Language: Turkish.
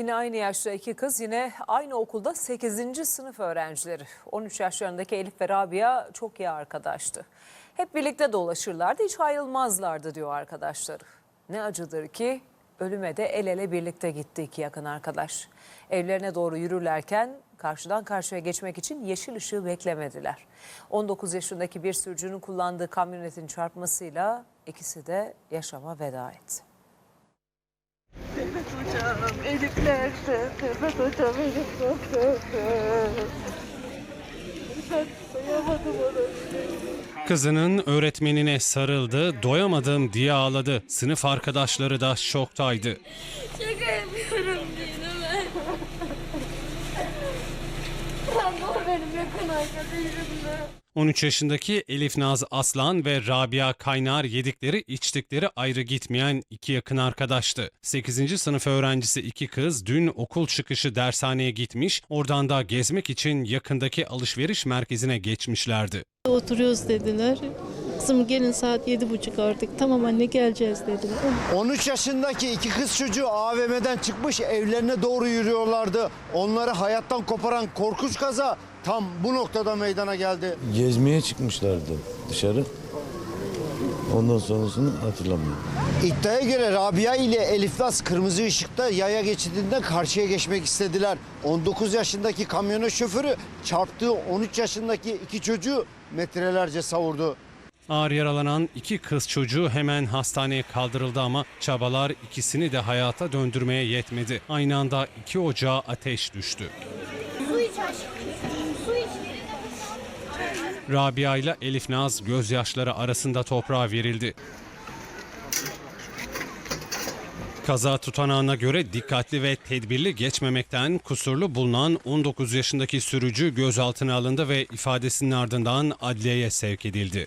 Yine aynı yaşta iki kız yine aynı okulda 8. sınıf öğrencileri. 13 yaşlarındaki Elif ve Rabia çok iyi arkadaştı. Hep birlikte dolaşırlardı hiç ayrılmazlardı diyor arkadaşları. Ne acıdır ki ölüme de el ele birlikte gitti iki yakın arkadaş. Evlerine doğru yürürlerken karşıdan karşıya geçmek için yeşil ışığı beklemediler. 19 yaşındaki bir sürücünün kullandığı kamyonetin çarpmasıyla ikisi de yaşama veda etti. Nerede? Mehmet hocam Elif nerede? Ben sayamadım onu. Kızının öğretmenine sarıldı, doyamadım diye ağladı. Sınıf arkadaşları da şoktaydı. Şaka yapıyorum değil mi? Ben de o benim yakın arkadaşımdı. 13 yaşındaki Elif Naz Aslan ve Rabia Kaynar yedikleri içtikleri ayrı gitmeyen iki yakın arkadaştı. 8. sınıf öğrencisi iki kız dün okul çıkışı dershaneye gitmiş, oradan da gezmek için yakındaki alışveriş merkezine geçmişlerdi. Oturuyoruz dediler. Kızım gelin saat yedi buçuk artık. Tamam anne geleceğiz dediler. 13 yaşındaki iki kız çocuğu AVM'den çıkmış evlerine doğru yürüyorlardı. Onları hayattan koparan korkunç kaza tam bu noktada meydana geldi. Gezmeye çıkmışlardı dışarı. Ondan sonrasını hatırlamıyorum. İddiaya göre Rabia ile Elif Naz kırmızı ışıkta yaya geçidinden karşıya geçmek istediler. 19 yaşındaki kamyonet şoförü çarptığı 13 yaşındaki iki çocuğu metrelerce savurdu. Ağır yaralanan iki kız çocuğu hemen hastaneye kaldırıldı ama çabalar ikisini de hayata döndürmeye yetmedi. Aynı anda iki ocağa ateş düştü. Su iç aşkım. Rabia ile Elif Naz gözyaşları arasında toprağa verildi. Kaza tutanağına göre dikkatli ve tedbirli geçmemekten kusurlu bulunan 19 yaşındaki sürücü gözaltına alındı ve ifadesinin ardından adliyeye sevk edildi.